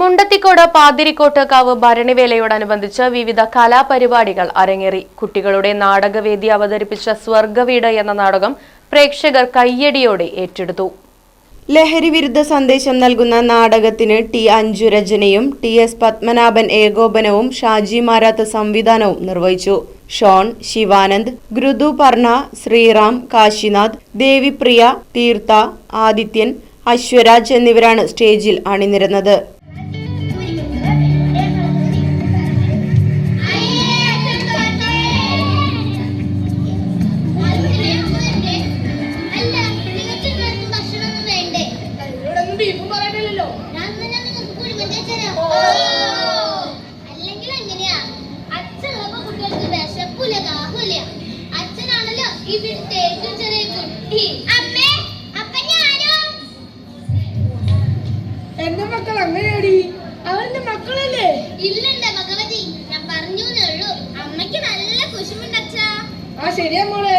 മുണ്ടത്തിക്കോട് പാതിരിക്കോട്ടക്കാവ് ഭരണിവേലയോടനുബന്ധിച്ച് വിവിധ കലാപരിപാടികൾ അരങ്ങേറി. കുട്ടികളുടെ നാടകവേദി അവതരിപ്പിച്ച സ്വർഗവീട് എന്ന നാടകം പ്രേക്ഷകർ കയ്യടിയോടെ ഏറ്റെടുത്തു. ലഹരി വിരുദ്ധ സന്ദേശം നൽകുന്ന നാടകത്തിന് ടി അഞ്ജു രചനയും ടി എസ് പത്മനാഭൻ ഏകോപനവും ഷാജി മാരാത്ത് സംവിധാനവും നിർവഹിച്ചു. ഷോൺ ശിവാനന്ദ് ഗുരുദു പർണ ശ്രീറാം കാശിനാഥ് ദേവിപ്രിയ തീർത്ഥ ആദിത്യൻ അശ്വരാജ് എന്നിവരാണ് സ്റ്റേജിൽ അണിനിരന്നത്. ഞാൻ ഇപ്പം പറയണ്ടല്ലോ. അല്ലെങ്കിൽ എങ്ങനെയാ? അച്ഛനുള്ളപ്പോ കുട്ടികൾക്ക് വിശപ്പില്ല ദാഹമില്ല. അച്ഛനാണല്ലോ ഇവിടുത്തെ ഏറ്റവും ചെറിയ കുട്ടി. അമ്മേ അപ്പ ഞാനും? എന്റെ മക്കൾ അങ്ങനെയാടി. അവരുടെ മക്കളല്ലേ? ഇല്ലണ്ട ഭഗവതി. ഞാൻ പറഞ്ഞു ഉള്ളൂ. അമ്മയ്ക്ക് നല്ല കുശുമുണ്ടച്ചാ ആ ശരിയാ മോളെ.